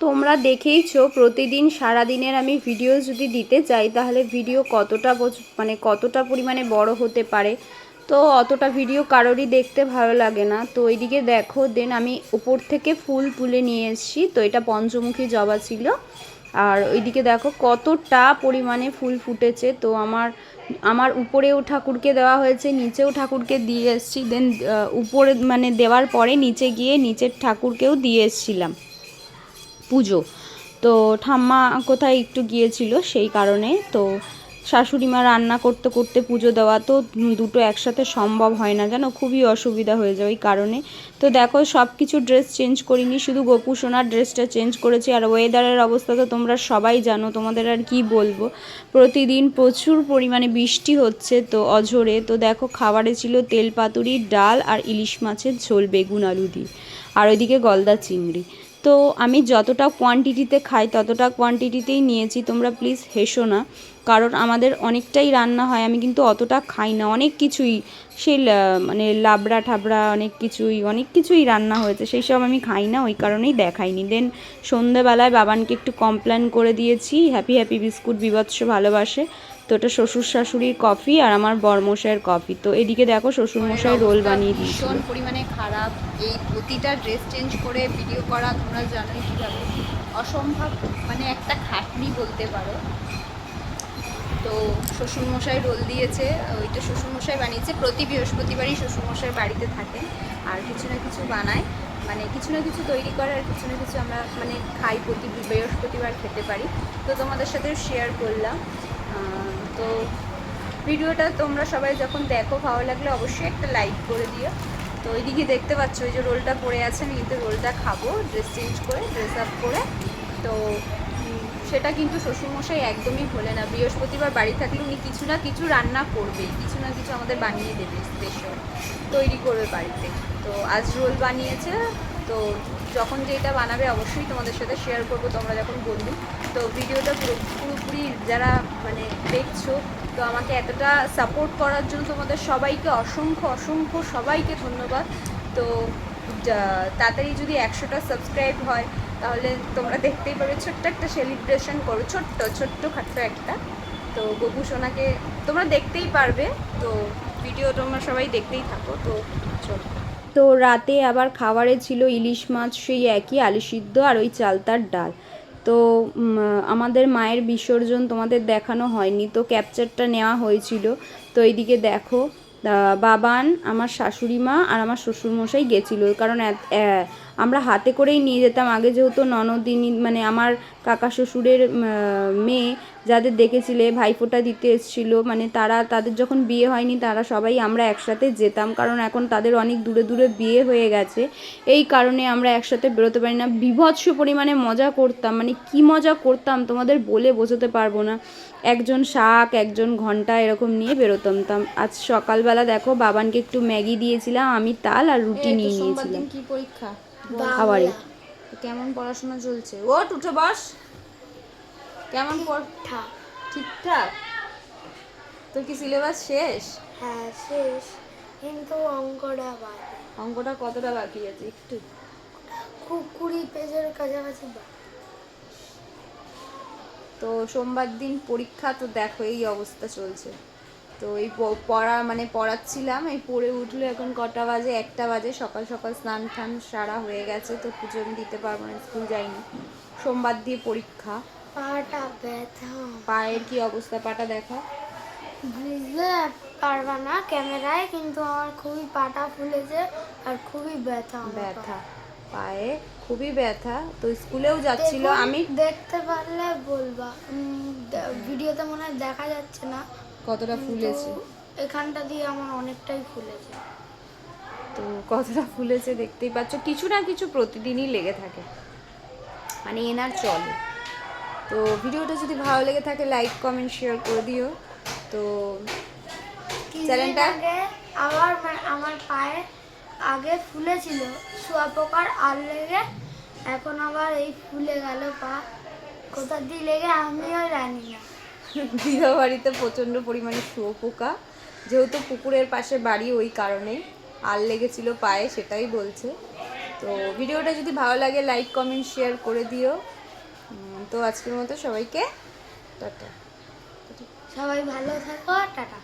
তোমরা দেখেইছো, প্রতিদিন সারাদিনের আমি ভিডিও যদি দিতে চাই তাহলে ভিডিও কতটা মানে কতটা পরিমাণে বড় হতে পারে? তো অতটা ভিডিও কারোরই দেখতে ভালো লাগে না। তো এইদিকে দেখো দেন আমি উপর থেকে ফুল তুলে নিয়ে এসেছি। তো এটা পঞ্চমুখী জবা ছিল। আর ওইদিকে দেখো, কতটা পরিমাণে ফুল ফুটেছে। তো আমার আমার উপরেও ঠাকুরকে দেওয়া হয়েছে, নিচেও ঠাকুরকে দিয়ে এসেছি। দেন উপরে মানে দেওয়ার পরে নিচে গিয়ে নিচের ঠাকুরকেও দিয়ে এসেছিলাম। তো ঠাম্মা কোথায় একটু গিয়েছিল সেই কারণে। তো শাশুড়ি মা রান্না করতে করতে পুজো দেওয়া তো দুটো একসাথে সম্ভব হয় না, জানো? খুবই অসুবিধা হয়ে যায় ওই কারণে। তো দেখো সব কিছু ড্রেস চেঞ্জ করিনি, শুধু গোপু সোনার ড্রেসটা চেঞ্জ করেছি। আর ওয়েদারের অবস্থা তো তোমরা সবাই জানো, তোমাদের আর কি বলব? প্রতিদিন প্রচুর পরিমাণে বৃষ্টি হচ্ছে তো অঝরে। তো দেখো, খাবারে ছিল তেল পাতুরি, ডাল আর ইলিশ মাছের ঝোল, বেগুন, আলু দিয়ে। আর ওইদিকে গলদা চিংড়ি। তো আমি যতটা কোয়ান্টিটিতে খাই, ততটা কোয়ান্টিটিতেই নিয়েছি। তোমরা প্লিজ হেসো না। কারণ আমাদের অনেকটাই রান্না হয়, আমি কিন্তু অতটা খাই না। অনেক কিছুই সেই মানে লাবড়া ঠাবড়া, অনেক কিছুই অনেক কিছুই রান্না হয়েছে। সেই সব আমি খাই না, ওই কারণেই দেখাইনি। দেন সন্ধেবেলায় বাবানকে একটু কমপ্লেন করে দিয়েছি হ্যাপি হ্যাপি বিস্কুট, বিভৎস ভালোবাসে। তো ওটা শ্বশুর শাশুড়ির কফি আর আমার বরমশাইয়ের কফি তো এদিকে দেখো শ্বশুরমশাই রোল বানিয়ে দিয়েছিল। ভীষণ পরিমাণে খারাপ। এই প্রতিটা ড্রেস চেঞ্জ করে ভিডিও করা, তোমরা জানোই কীভাবে। অসম্ভব মানে একটা খাটনি বলতে পারো। তো শ্বশুরমশাই রোল দিয়েছে, ওইটা শ্বশুরমশাই বানিয়েছে। প্রতি বৃহস্পতিবারই শ্বশুরমশাই বাড়িতে থাকেন আর কিছু না কিছু বানায়। মানে কিছু না কিছু তৈরি করে আর কিছু না কিছু আমরা মানে খাই প্রতি বৃহস্পতিবার খেতে পারি। তো তোমাদের সাথে শেয়ার করলাম। তো ভিডিওটা তোমরা সবাই যখন দেখো, ভালো লাগলে অবশ্যই একটা লাইক করে দিও। তো ওইদিকে দেখতে পাচ্ছ, ওই যে রোলটা পড়ে আছে, আমি কিন্তু রোলটা খাব ড্রেস চেঞ্জ করে ড্রেস আপ করে। তো সেটা কিন্তু শ্বশুরমশাই একদমই ভোলে না। বৃহস্পতিবার বাড়ি থাকলে উনি কিছু না কিছু রান্না করবেই, কিছু না কিছু আমাদের বানিয়ে দেবে স্পেশাল তৈরি করবে বাড়িতে। তো আজ রোল বানিয়েছে তো যখন যেটা বানাবে অবশ্যই তোমাদের সাথে শেয়ার করব, তোমরা যখন বলবি। তো ভিডিওটা পুরো, পুরোপুরি যারা মানে দেখছ, তো আমাকে এতটা সাপোর্ট করার জন্য তোমাদের সবাইকে অসংখ্য অসংখ্য সবাইকে ধন্যবাদ। তো তাড়াতাড়ি যদি একশোটা সাবস্ক্রাইব হয়, তাহলে তোমরা দেখতেই পাবে ছোট্ট একটা সেলিব্রেশন করো, ছোট্ট ছোট্ট খাট্ট একটা। তো গোপু সোনাকে তোমরা দেখতেই পারবে, তো ভিডিও তোমরা সবাই দেখতেই থাকো, তো চলো। তো রাতে আবার খাবারে ছিল ইলিশ মাছ, সেই একই আলু সিদ্ধ আর ওই চালতার ডাল। তো আমাদের মায়ের বিসর্জন তোমাদের দেখানো হয়নি, তো ক্যাপচারটা নেওয়া হয়েছিল। তো এইদিকে দেখো বাবান, আমার শাশুড়ি মা আর আমার শ্বশুরমশাই গেছিল। কারণ আমরা হাতে করেই নিয়ে যেতাম। আগে যেহেতু ননদিনী মানে আমার কাকা শ্বশুরের মেয়ে যাদের দেখেছিলে ভাইফোঁটা দিতে এসেছিল মানে তারা তাদের যখন বিয়ে হয়নি তারা সবাই আমরা একসাথে যেতাম কারণ এখন তাদের অনেক দূরে দূরে বিয়ে হয়ে গেছে। এই কারণে আমরা একসাথে বেরোতে পারি না। বিভৎস পরিমাণে মজা করতাম মানে কি মজা করতাম তোমাদের বলে বোঝাতে পারব না। একজন শাক একজন ঘণ্টা এরকম নিয়ে বেরোতাম তাম। আজ সকালবেলা দেখো বাবানকে একটু ম্যাগি দিয়েছিলাম আমি তাল আর রুটি নিয়ে নিয়েছিলাম। কি পরীক্ষা? খাবারে কেমন পড়াশোনা চলছে? ওট উঠে বস। কেমন পড় ঠিকঠাক। তোর কি সিলেবাস শেষ? হ্যাঁ শেষ। কিন্তু অঙ্কটা বাদ অঙ্কটা কতটা বাকি আছে? একটু। খুব কুড়ি পেজের কাছাকাছি তো সোমবার দিন পরীক্ষা তো দেখো এই অবস্থা চলছে। তো এই পড়া মানে পড়াচ্ছিলাম এই পড়ে উঠল এখন কটা বাজে? একটা বাজে। সকাল সকাল স্নান টান সারা হয়ে গেছে তো পুজো আমি দিতে পারব না স্কুল যাইনি। সোমবার দিয়ে পরীক্ষা। পাটা ব্যথা। পায়ের কি অবস্থা? পাটা দেখা? বুঝতে পারবা না ক্যামেরায় কিন্তু আমার খুবই পাটা ফুলেছে আর খুবই ব্যথা ব্যথা। পায়ে খুবই ব্যথা। তো স্কুলেও যাচ্ছিল আমি? দেখতে পারলে বলবা। ভিডিওতে মনে হয় দেখা যাচ্ছে না। কতটা ফুলেছে? এখানটা দিয়ে আমার অনেকটাই ফুলেছে। তো কতটা ফুলেছে দেখতেই পাচ্ছ? কিছু না কিছু প্রতিদিনই লেগে থাকে। মানে এনার চলে। তো ভিডিওটা যদি ভালো লেগে থাকে লাইক কমেন্ট শেয়ার করে দিও। তো চ্যানেলটা? মানে আমার পায়ে আগে ফুলেছিল শুয়াপোকার আর লেগে এখন আবার এই ফুলে গেল পা। কোথা দিয়ে লেগে আমিও জানি না। দিদা বাড়িতে প্রচণ্ড পরিমাণে শুয়োপোকা যেহেতু পুকুরের পাশে বাড়ি ওই কারণেই আর লেগেছিল পায়ে সেটাই বলছে। তো ভিডিওটা যদি ভালো লাগে লাইক কমেন্ট শেয়ার করে দিও। তো আজকের মতো সবাইকে টাটা। সবাই ভালো থাকো টাটা।